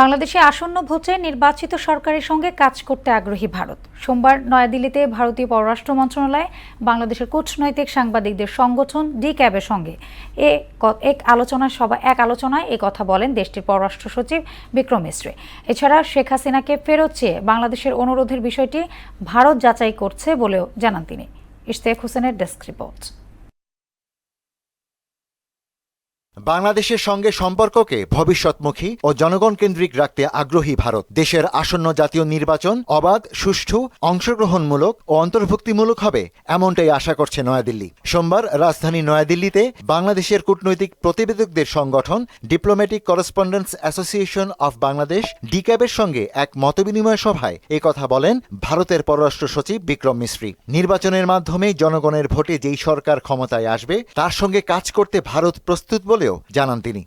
বাংলাদেশে আসন্ন ভোটে নির্বাচিত সরকারের সঙ্গে কাজ করতে আগ্রহী ভারত। সোমবার নয়াদিল্লিতে ভারতীয় পররাষ্ট্র মন্ত্রণালয়, বাংলাদেশের কূটনৈতিক সাংবাদিকদের সংগঠন ডি ক্যাবের সঙ্গে এ এক আলোচনা সভা, এক আলোচনায় এ কথা বলেন দেশটির পররাষ্ট্র সচিব বিক্রম মিশ্রে। এছাড়া শেখ হাসিনাকে ফেরত চেয়ে বাংলাদেশের অনুরোধের বিষয়টি ভারত যাচাই করছে বলেও জানান তিনি। ইশতেক হোসেনের ডেস্ক রিপোর্ট। বাংলাদেশের সঙ্গে সম্পর্ককে ভবিষ্যৎমুখী ও জনগণ কেন্দ্রিক রাখতে আগ্রহী ভারত। দেশের আসন্ন জাতীয় নির্বাচন অবাধ, সুষ্ঠু, অংশগ্রহণমূলক ও অন্তর্ভুক্তিমূলক হবে এমনটাই আশা করছে নয়াদিল্লি। সোমবার রাজধানী নয়াদিল্লিতে বাংলাদেশের কূটনৈতিক প্রতিবেদকদের সংগঠন diplomatic correspondents association of Bangladesh ডিক্যাবের সঙ্গে এক মতবিনিময় সভায় এ কথা বলেন ভারতের পররাষ্ট্র সচিব বিক্রম মিশ্রি নির্বাচনের মাধ্যমে জনগণের ভোটে যেই সরকার ক্ষমতায় আসবে, তার সঙ্গে কাজ করতে ভারত প্রস্তুত বলেও জানান তিনি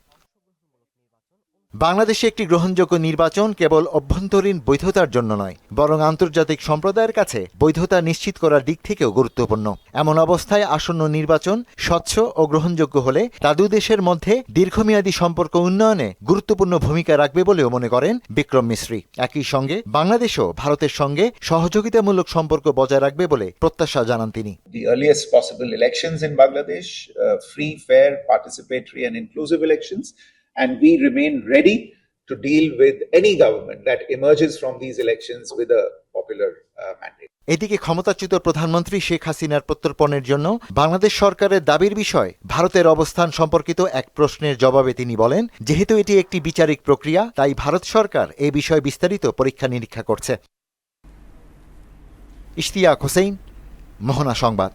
বাংলাদেশে একটি গ্রহণযোগ্য নির্বাচন কেবল অভ্যন্তরীণ বৈধতার জন্য নয় বরং আন্তর্জাতিক সম্প্রদায়ের কাছে বৈধতা নিশ্চিত করার দিক থেকেও গুরুত্বপূর্ণ এমন অবস্থায় আসন্ন নির্বাচন স্বচ্ছ ও গ্রহণযোগ্য হলে তা দুই দেশের মধ্যে দীর্ঘমেয়াদী সম্পর্ক উন্নয়নে গুরুত্বপূর্ণ ভূমিকা রাখবে বলেও মনে করেন বিক্রম মিশ্রী একই সঙ্গে বাংলাদেশও ভারতের সঙ্গে সহযোগিতামূলক সম্পর্ক বজায় রাখবে বলে প্রত্যাশা জানান তিনি the earliest possible elections in Bangladesh, uh, free. And we remain ready to deal with any government that emerges from these elections with a popular uh, mandate. এদিকে ক্ষমতাচ্যুত প্রধানমন্ত্রী শেখ হাসিনার প্রত্যর্পণের জন্য বাংলাদেশ সরকারের দাবির বিষয় ভারতের অবস্থান সম্পর্কিত এক প্রশ্নের জবাবে তিনি বলেন যেহেতু এটি একটি বিচারিক প্রক্রিয়া তাই ভারত সরকার এই বিষয়ে বিস্তারিত পরীক্ষা নিরীক্ষা করছে ইশতিয়াক হোসেন মোহনা সংবাদ